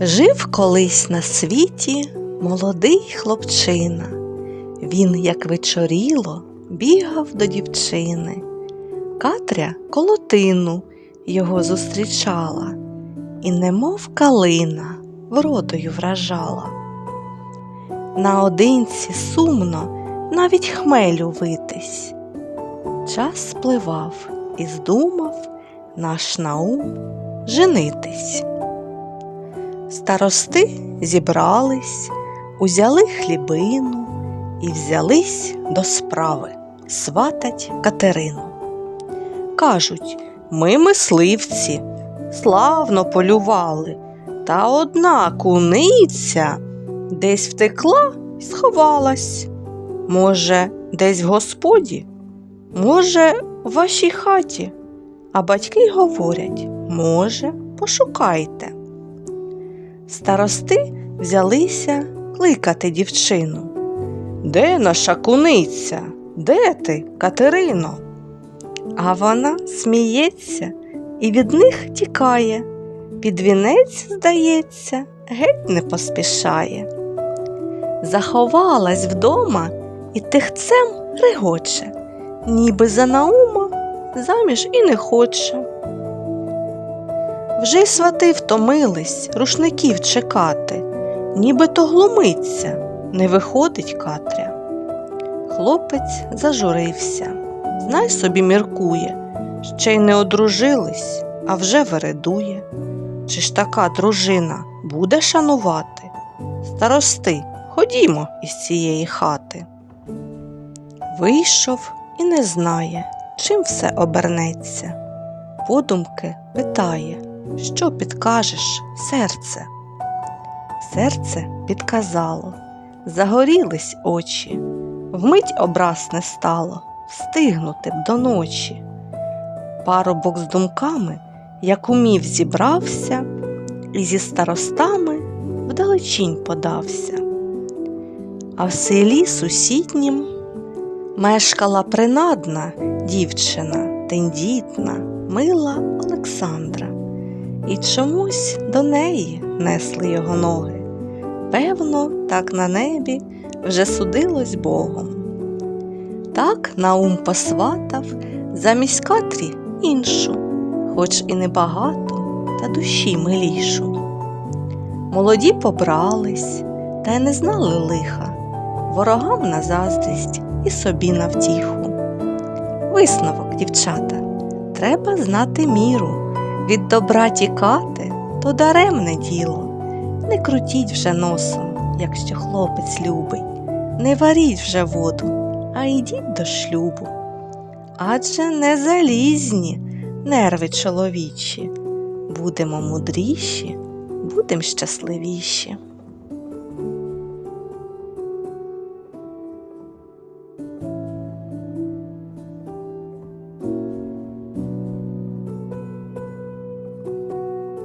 Жив колись на світі молодий хлопчина. Він, як вечоріло, бігав до дівчини. Катря колотину його зустрічала, і немов калина вродою вражала. Наодинці сумно навіть хмелю витись. Час спливав і здумав наш наум женитись. Старости зібрались, узяли хлібину і взялись до справи сватать Катерину. Кажуть, ми мисливці, славно полювали, та одна куниця десь втекла й сховалась. Може, десь в господі, може, в вашій хаті. А батьки говорять, може, пошукайте. Старости взялися кликати дівчину. Де наша куниця? Де ти, Катерино? А вона сміється і від них тікає. Під вінець, здається, геть не поспішає. Заховалась вдома і тихцем регоче, ніби за наума заміж і не хоче. Вже й свати втомились рушників чекати, ніби то глумиться, не виходить Катря. Хлопець зажурився, знай собі міркує, ще й не одружились, а вже вередує. Чи ж така дружина буде шанувати? Старости, ходімо із цієї хати. Вийшов і не знає, чим все обернеться. Подумки питає, що підкажеш, серце? Серце підказало, загорілись очі, вмить образ не стало, встигнути б до ночі. Парубок з думками, як умів, зібрався, і зі старостами вдалечінь подався. А в селі сусіднім мешкала принадна дівчина, тендітна, мила Олександра, і чомусь до неї несли його ноги. Певно, так на небі вже судилось Богом. Так Наум посватав замість Катрі іншу, хоч і небагато, та душі милішу. Молоді побрались, та й не знали лиха, ворогам на заздрість і собі на втіху. Висновок, дівчата, треба знати міру. Від добра тікати то даремне діло. Не крутіть вже носом, якщо хлопець любить, не варіть вже воду, а йдіть до шлюбу. Адже не залізні нерви чоловічі. Будемо мудріші, будемо щасливіші.